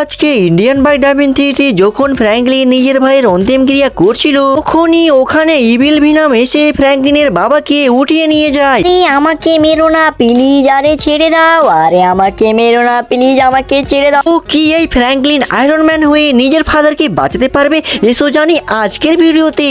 আজকে ইন্ডিয়ান বাই ডাবিন থ্রিটি যখন ফ্র্যাঙ্কলিন নিজের ভাইয়ের অন্তিম ক্রিয়া করছিল তখনই ওখানে ইবিল ভিনাম এসে ফ্র্যাঙ্কলিনের বাবাকে উঠিয়ে নিয়ে যায়। আমাকে মেরো না প্লিজ আরে ছেড়ে দাও। আরে আমাকে মেরো না প্লিজ আমাকে ছেড়ে দাও। কি এই ফ্র্যাঙ্কলিন আয়রন ম্যান হয়ে নিজের ফাদারকে বাঁচাতে পারবে এসো জানি আজকের ভিডিওতে।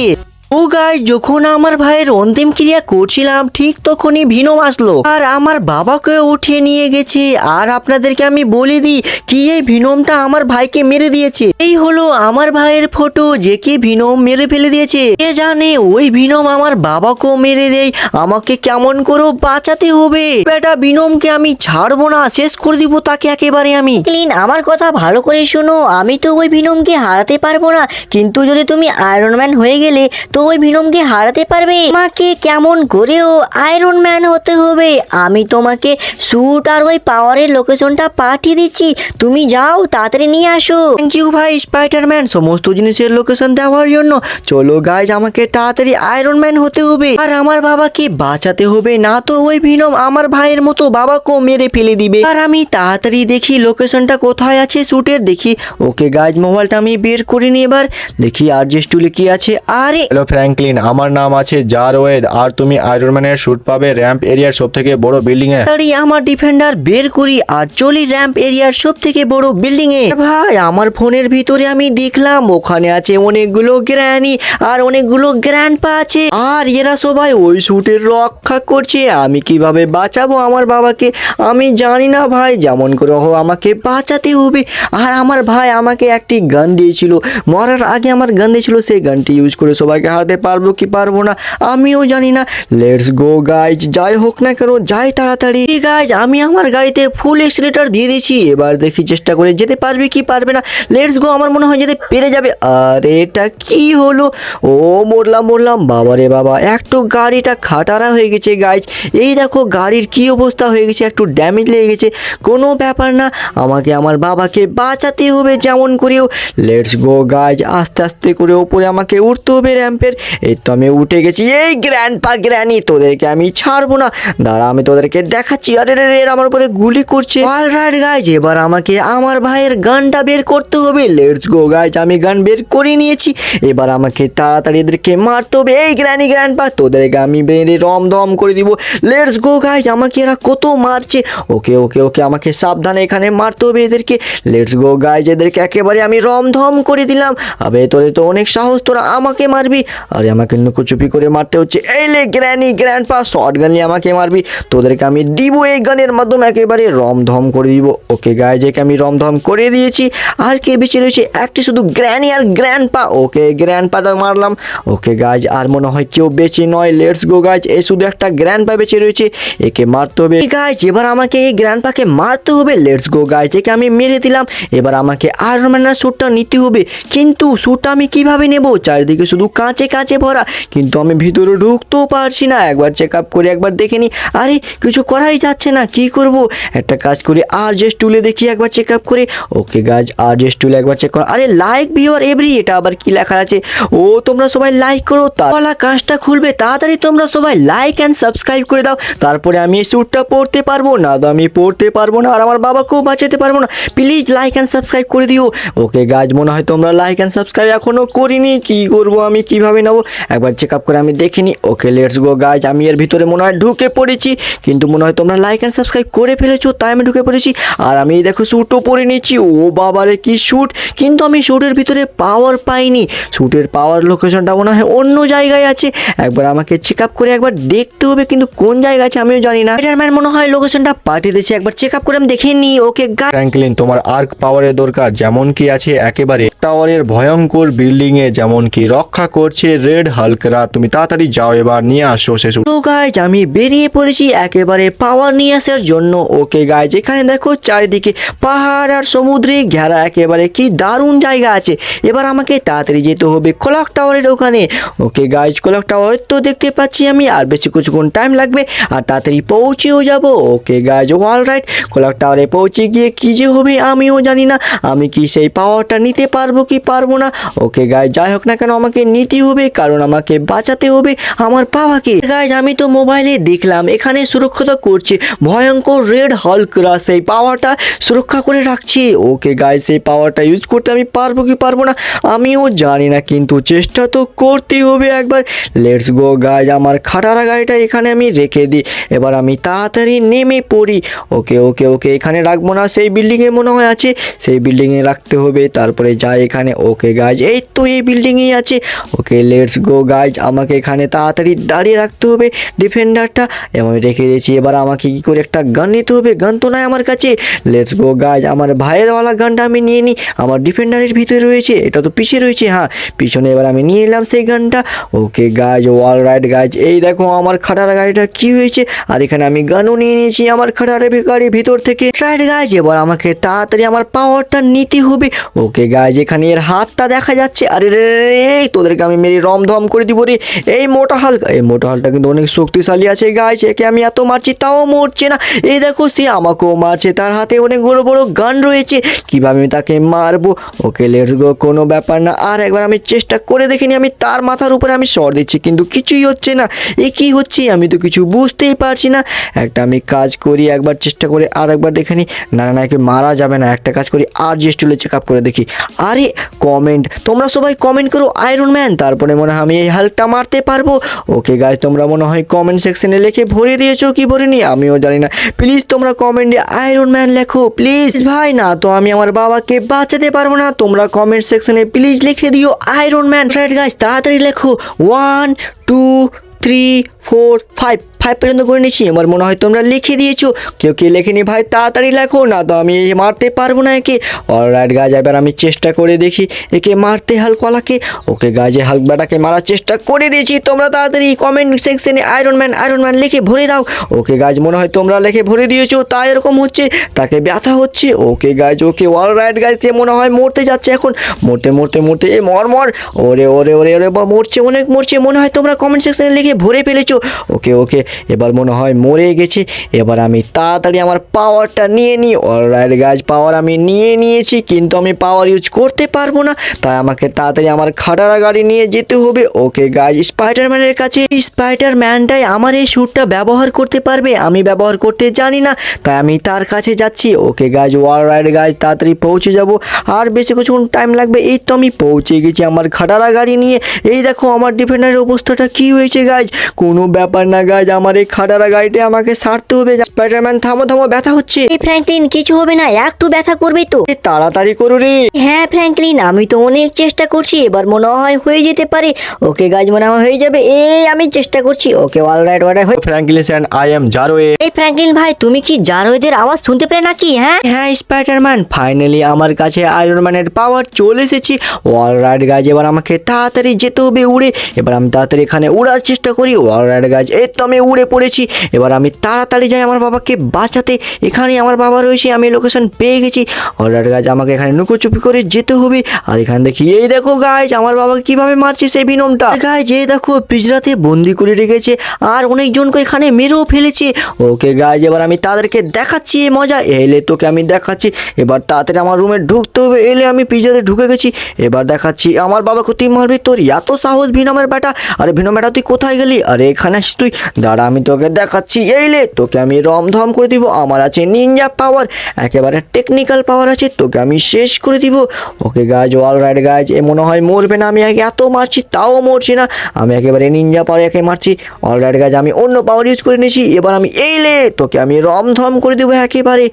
ও গাই, যখন আমার ভাইয়ের অন্তিম ক্রিয়া করছিলাম, ঠিক তখনই ভিনম আসলো। আর আমার বাবাকে উঠিয়ে নিয়ে গেছে। আর আপনাদেরকে আমি বলে দিই, কি এই ভিনমটা আমার ভাইকে মেরে দিয়েছে? এই হলো আমার ভাইয়ের ফটো, যে কি ভিনম মেরে ফেলে দিয়েছে। কে জানে ওই ভিনম আমার বাবাকেও মেরে দেয়। আমাকে কেমন করে বাঁচাতে হবে? বেটা ভিনমকে আমি ছাড়বো না, শেষ করে দিব তাকে একেবারে আমি। ক্লিন, আমার কথা ভালো করে শোনো। আমি তো ওই ভিনমকে হারাতে পারব না। কিন্তু যদি তুমি আয়রন ম্যান হয়ে গেলে, তো ওই ভিনমকে হারাতে পারবে। তোমাকে কেমন করেও আয়রন ম্যান হতে হবে। আমি তোমাকে স্যুট আর ওই পাওয়ারের লোকেশনটা পাঠিয়ে দিচ্ছি। তুমি যাও, তাড়াতাড়ি নিয়ে আসো। থ্যাংক ইউ ভাই স্পাইডারম্যান সমস্ত জিনিসের লোকেশন দেওয়ার জন্য। চলো গাইজ আমাকে তাড়াতাড়ি আয়রন ম্যান হতে হবে। আর আমার বাবাকে বাঁচাতে হবে না তো ওই ভিনম আমার ভাইয়ের মতো বাবাকেও মেরে ফেলে দিবে। আর আমি তাড়াতাড়ি দেখি লোকেশনটা কোথায় আছে শুটের দেখি ওকে গাইজ মোবাইলটা আমি বের করিনি এবার। দেখি আর যে স্টুলে কি আছে। আরে ফ্র্যাঙ্কলিন, আমার নাম আছে জারওয়েদ, আর তুমি আয়রনম্যানের শ্যুট পাবে র্যাম্প এরিয়ার সব থেকে বড় বিল্ডিং এ। তাড়াতাড়ি আমার ডিফেন্ডার বের করি আর চলি র্যাম্প এরিয়ার সব থেকে বড় বিল্ডিং এ। ভাই, আমার ফোনের ভিতরে আমি দেখলাম, ওখানে আছে অনেকগুলো গ্র্যানি আর অনেকগুলো গ্র্যান্ড পা আছে। আর এরা সবাই ওই শুটের রক্ষা করছে, আমি কীভাবে বাঁচাবো আমার বাবাকে আমি জানি না ভাই, যেমন করে হোক আমাকে বাঁচাতে হবে। আর আমার ভাই আমাকে একটি গান দিয়েছিল, মরার আগে আমার গান দিয়েছিল, সেই গানটি ইউজ করে সবাইকে হারাতে পারব কি পারব না, আমিও জানি না। লেটস গো গাইজ যাই হোক না কেন, যাই তাড়াতাড়ি। গাইজ আমি আমার গাড়িতে ফুল এক্সিলেটার দিয়ে দিয়েছি, এবার দেখি চেষ্টা করে যেতে পারবে কি পারবে না। লেটস গো আমার মনে হয় যেতে পেরে যাবে। আরে এটা কি হলো? ও মরলাম মরলাম, বাবা রে বাবা, একটু গাড়িটা খাটারা হয়ে গেছে গাইজ এই দেখো, গাড়ির কি অবস্থা হয়ে গেছে, একটু ড্যামেজ লেগে গেছে। কোনো ব্যাপার না, আমাকে আমার বাবাকে বাঁচাতে হবে যেমন করেও। লেটস গো গাইজ আস্তে আস্তে করে ওপরে আমাকে উঠতে হবে র্যাম্পের এই তো আমি উঠে গেছি। এই গ্র্যান্ড পা গ্র্যানি তোদেরকে আমি ছাড়বো না। দাঁড়া, আমি তোদেরকে দেখাচ্ছি। আরে, রে রে আমার উপরে গুলি করছে। অল রাইট গাইজ এবার আমাকে আমার ভাইয়ের গানটা বের করতে হবে। লেটস গো গাইজ আমি গান বের করে নিয়েছি। এবার আমাকে তাড়াতাড়ি এদেরকে মারতে হবে। এই গ্র্যানি গ্র্যান্ড পা তোদেরকে আমি বেরে রম দম করে দিব। লেটস গো গাইজ আমাকে এরা কত মারছে। ওকে ওকে ওকে, আমাকে সাবধানে এখানে মারতে হবে এদেরকে। লেটস গো গাইজ এদেরকে একেবারে আমি রম ধম করে দিলাম। আবে, তোদের তো অনেক সাহস, তোরা আমাকে মারবি। আরে আমাকে লুকোচুপি করে মারতে হচ্ছে। এই লে গ্র্যানি গ্র্যান্ড পা শর্ট গান নিয়ে আমাকে মারবি। তোদেরকে আমি দিব এই গানের মাধ্যমে, একেবারে রম ধম করে দিব। ওকে গাইজ একে আমি রম ধম করে দিয়েছি। আর কে বেঁচে রয়েছে? একটি শুধু গ্র্যানি আর গ্র্যান্ড পা ওকে গ্র্যান্ড পাটা মারলাম। ওকে গাইজ আর মনে হয় কেউ বেঁচে নয়। লেটস গো গাইজ এই শুধু একটা গ্র্যান্ড পা বেঁচে রয়েছে। একে মারতে হবে। গাইজ এবার আমাকে এই গ্র্যান্ড পাকে মারতে হবে। লেটস গো গাইজ একে আমি মেরে দিলাম। এবার আমাকে আয়রন ম্যানের স্যুটটা নিতে হবে। কিন্তু স্যুটটা আমি কীভাবে নেব? চারিদিকে শুধু কাঁচে কাঁচে ভরা। কিন্তু আমি ভিতরে ঢুকতেও পারছি না। একবার চেক আপ করে একবার দেখে নি আরে, কিছু করাই যাচ্ছে না, কি করব? একটা কাজ করে আর যে স্টুলে দেখি একবার চেক আপ করে। ওকে গাছ আর যে স্টুলে একবার চেক করো। আরে লাইক ভিওর এভরি এটা আবার কি লেখা আছে? ও, তোমরা সবাই লাইক করো তারপলা কাজটা খুলবে, তাড়াতাড়ি তোমরা সবাই লাইক অ্যান্ড সাবস্ক্রাইব করে দাও। তারপরে আমি এই স্যুটটা পড়তে পারব না তো আমি পড়তে পারব না, আর আমার বাবাকেও বাঁচাতে পারব না। প্লিজ লাইক অ্যান্ড সাবস্ক্রাইব করে দিও। ওকে গাছ মনে হয় তোমরা লাইক অ্যান্ড সাবস্ক্রাইব এখনও করিনি, কি করব আমি, কীভাবে নেব? একবার চেক আপ করে আমি দেখিনি ওকে লেটস গো গাইজ আমি এর ভিতরে মনে হয় ঢুকে পড়েছি, কিন্তু মনে হয় তোমরা লাইক অ্যান্ড সাবস্ক্রাইব করে ফেলেছো, তাই আমি ঢুকে পড়েছি। আর আমি এই দেখো স্যুটও পরে নিচ্ছি ও বাবারে, কি স্যুট কিন্তু আমি স্যুটের ভিতরে পাওয়ার পাইনি। স্যুটের পাওয়ার লোকেশনটা মনে হয় অন্য জায়গায় আছে। একবার আমাকে চেক আপ করে একবার দেখতে হবে, কিন্তু কোন জায়গায় আছে আমিও জানি না। স্পাইডারম্যান মনে হয় লোকেশনটা পাঠিয়ে দিয়েছে। একবার চেক আপ করে আমি দেখে নিই। ওকে ফ্র্যাঙ্কলিন তোমার আর্ক পাওয়ারের দরকার যেমন কি আছে একেবারে টাওয়ারের ভয়ঙ্কর বিল্ডিং এ যেমন কি রক্ষা করছে রেড হালকরা তুমি তাড়াতাড়ি যাও, এবার নিয়ে আসো সে তো গাইজ আমি বেরিয়ে পড়েছি একেবারে পাওয়ার নিয়ে আসার জন্য। ওকে গাইজ এখানে দেখো চারিদিকে পাহাড় আর সমুদ্রে ঘেরা, একেবারে কি দারুণ জায়গা আছে। এবার আমাকে তাড়াতাড়ি যেতে হবে ক্লক টাওয়ারের ওখানে। ওকে গাইজ ক্লক টাওয়ার তো দেখতে পাচ্ছি আমি, আর বেশি কিছুক্ষণ টাইম লাগবে, আর তাড়াতাড়ি পৌঁছেও যাব। Okay guys all right clock টাওয়ারে পৌঁছে গিয়ে কি যে হবে আমিও জানি না। আমি কি সেই পাওয়ারটা নিতে পারব কি পারব না। ওকে গাইজ যাই হোক না কেন, আমাকে নিতে হবে, কারণ আমাকে বাঁচাতে হবে আমার বাবাকে। গাইজ আমি তো মোবাইলে দেখলাম, এখানে সুরক্ষিত করছে ভয়ঙ্কর রেড হালকরা সেই পাওয়ারটা সুরক্ষা করে রাখছে। ওকে গাইজ সেই পাওয়ারটা ইউজ করতে আমি পারব কি পারব না, আমিও জানি না, কিন্তু চেষ্টা তো করতেই হবে একবার। লেটস গো গাইজ আমার খাটারা গাড়িটা এখানে আমি রেখে দিই। এবার আমি তাড়াতাড়ি নেমে পড়ি। ওকে ওকে ওকে এখানে রাখব না, সেই বিল্ডিংয়ে মনে হয় আছে, সেই বিল্ডিংয়ে রাখতে হবে, তারপরে যাই এখানে। ওকে গাইজ এই তো এই বিল্ডিংয়েই আছে। ওকে লেটস গো গাইজ আমাকে এখানে তাড়াতাড়ি দাঁড়িয়ে রাখতে হবে ডিফেন্ডারটা এবং রেখে দিয়েছি, এবার আমাকে কি করে একটা গান নিতে হবে? গান তো নাই আমার কাছে। লেটস গো গাইজ আমার ভাইয়েরওয়ালা গানটা আমি নিয়ে নিই আমার ডিফেন্ডারের ভিতরে রয়েছে, এটা তো পিছিয়ে রয়েছে হ্যাঁ। পিছনে এবার আমি নিয়ে এলাম সেই গানটা okay guys all right guys এই দেখো, আমার খাটার গাড়িটা কি হয়েছে? আর এখানে আমি গানও নিয়ে নিয়েছি আমার খাটার গাড়ির ভিতর থেকে। রাইট গাইজ এবার আমাকে তাড়াতাড়ি আমার পাওয়ারটা নিতে হবে। ওকে গাইজ এখানে এর হাতটা দেখা যাচ্ছে। আরে রে তোদেরকে আমি মেরে রমধম করে দিব রে। এই মোটা হালকা এই মোটা হালটা কিন্তু অনেক শক্তিশালী আছে গাইজ একে আমি এত মারছি, তাও মরছে না। এই দেখো, সে আমাকেও মারছে, তার হাতে অনেক বড় বড় গান রয়েছে। কীভাবে আমি তাকে মারবো? ওকে লেটস গো কোনো ব্যাপার না। আর একবার আমি চেষ্টা করে দেখিনি, আমি তার মাথার উপরে আমি সর দিচ্ছি, কিন্তু কিছুই হচ্ছে না। এ কি হচ্ছে? আমি তো কিছু বুঝতেই পারছি না। একটা আমি কাজ করি, একবার চেষ্টা করে আর একবার দেখে নিই না না একে মারা যাবে না। একটা কাজ করি, আর জি চেক আপ করে দেখি। আরে কমেন্ট তোমরা সবাই কমেন্ট করো আয়রন ম্যান তারপরে মনে হয় আমি এই হালটা মারতে পারব। ওকে গাইজ তোমরা মনে হয় কমেন্ট সেকশনে লিখে ভরে দিয়েছ কি ভরিনি? আমিও জানি না। প্লিজ তোমরা কমেন্টে আয়রন ম্যান লেখো। প্লিজ ভাই, না তো আমি আমার বাবাকে বাঁচাতে পারব না। তোমরা কমেন্ট সেকশনে প্লিজ লিখে দিও আয়রন ম্যান রাইট গাইজ তাড়াতাড়ি লেখো। One two three four five five পর্যন্ত করে নিয়েছি আমার মনে হয় তোমরা লিখে দিয়েছ। কেউ কে লেখেনি ভাই, তাড়াতাড়ি লেখো, না তো আমি মারতে পারব না একে। অলরাইট গাছ এবার আমি চেষ্টা করে দেখি একে মারতে হালকলাকে ওকে গাছে হালকবাটাকে মারার চেষ্টা করে দিয়েছি। তোমরা তাড়াতাড়ি কমেন্ট সেকশনে আয়রন ম্যান আয়রন ম্যান লিখে ভরে দাও। ওকে গাছ মনে হয় তোমরা লিখে ভরে দিয়েছ। তাই এরকম হচ্ছে, তাকে ব্যথা হচ্ছে। ওকে গাছ ওকে অলরাইট গাছ সে মনে হয় মরতে যাচ্ছে এখন। মরতে মরতে মরতে, এ মর মর ওরে ওরে ওরে ওরে মরছে, অনেক মরছে। মনে হয় তোমরা কমেন্ট সেকশনে লিখে ভরে ফেলেছো? ওকে ওকে, এবার মনে হয় মরে গেছে। এবার আমি তাড়াতাড়ি আমার পাওয়ারটা নিয়ে নিই। অলরাইট গাছ পাওয়ার আমি নিয়ে নিয়েছি, কিন্তু আমি পাওয়ার ইউজ করতে পারব না। তাই আমাকে তাড়াতাড়ি আমার খাটারা গাড়ি নিয়ে যেতে হবে। ওকে গাছ স্পাইডারম্যানের কাছে স্পাইডারম্যানটাই আমার এই স্যুটটা ব্যবহার করতে পারবে। আমি ব্যবহার করতে জানি না, তাই আমি তার কাছে যাচ্ছি। ওকে গাছ ওয়াল রাইড গাছ তাড়াতাড়ি পৌঁছে যাব। আর বেশি কিছুক্ষণ টাইম লাগবে, এই তো আমি পৌঁছে গেছি আমার খাটারা গাড়ি নিয়ে। এই দেখো, আমার ডিফেন্ডারের অবস্থাটা কি হয়েছে গাছ কোনো ব্যাপার না গাছ আমার এই খাটারা গাড়িটা আমাকে সারতে হবে। স্পাইডারম্যান থামো থামো ব্যথা হচ্ছে। এই ফ্র্যাঙ্কলিন কিছু হবে না একটু ব্যথা করবে তো। এ, তাড়াতাড়ি করো রে। হ্যাঁ ফ্র্যাঙ্কলিন আমি তো অনেক চেষ্টা করছি এবার মনে হয় হয়ে যেতে পারে। ওকে গাছ মনে হয় হয়ে যাবে এই আমি চেষ্টা করছি okay all right all right Franklin and I am জারোয়ে এই ফ্র্যাঙ্কলিন ভাই তুমি কি জারোয়েদের আওয়াজ শুনতে পেলে নাকি হ্যাঁ? হ্যাঁ স্পাইডারম্যান ফাইনালি আমার কাছে আয়রন ম্যানের পাওয়ার চলে এসেছি। অল রাইট গাছ এবার আমাকে তাড়াতাড়ি যেতে হবে উড়ে। এবার আমি তাড়াতাড়ি এখানে উড়ার চেষ্টা করি। অল রাইট গাছ। এই তো আমি উড়ে পড়েছি। এবার আমি তাড়াতাড়ি যাই আমার বাবাকে বাঁচাতে। এখানে আমার বাবা রয়েছে, আমি লোকেশন পেয়ে গেছি। অল রাইট গাছ, আমাকে এখানে লুকোচুপি করে যেতে হবে। আর এখানে দেখি এই দেখো গাছ আমার বাবাকে কীভাবে মারছে সেই বিনমটা। গাছ এই দেখো পিজরাতে বন্দি করে রেখেছে। আর অনেকজনকে এখানে মেরেও ফেলেছে। ওকে গাছ এবার আমি তাদেরকে দেখাচ্ছি মজা। এলে তোকে আমি দেখাচ্ছি। এবার তাড়াতাড়ি আমার রুমে ঢুকতে হবে। এলে আমি পিজাতে ঢুকে গেছি। এবার দেখাচ্ছি, আমার বাবাকে তুই মারবি? তোর এত সাহস ভিনমের বেটা। আরে ভিনম বেটা, তুই কোথায় গেলি। আরে এখানে আসিস তুই। দাঁড়া, আমি তোকে দেখাচ্ছি। এই লে, তোকে আমি রমধম করে দিব। আমার আছে নিনজা পাওয়ার একেবারে টেকনিক্যাল পাওয়ার আছে, তোকে আমি শেষ করে দিব। ওকে গাছ অল রাইট গাছ এ মনে হয় মরবে না। আমি আগে এত মারছি, তাও মরছি না। আমি একেবারে নিনজা পাওয়ার একে মারছি। অল রাইট গাছ আমি অন্য পাওয়ার ইউজ করে নিয়েছি। এবার আমি এই লে, তোকে আমি রমধম করে দেবো একেবারে।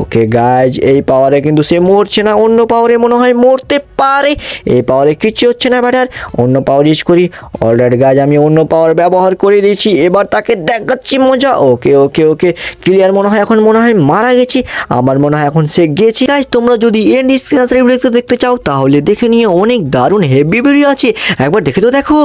ওকে গাছ এই পাওয়ারে কিন্তু সে মরছে না। অন্য পাওয়ারে মনে হয় মরতে পারে। এই পাওয়ারে কিচ্ছু হচ্ছে না ব্যাটার অন্য পাওয়ার ইউজ করি। অলরেডি গাছ আমি অন্য পাওয়ার ব্যবহার করে দিয়েছি। এবার তাকে দেখাচ্ছি মজা। ওকে ওকে ওকে। ক্লিয়ার মনে হয় এখন মনে হয় মারা গেছি। আমার মনে হয় এখন সে গেছি। গাইজ তোমরা যদি এন্ড স্ক্রিন দেখতে দেখতে চাও, তাহলে দেখে নিয়ে অনেক দারুণ হেভি ভিডিও আছে। একবার দেখে তো দেখো।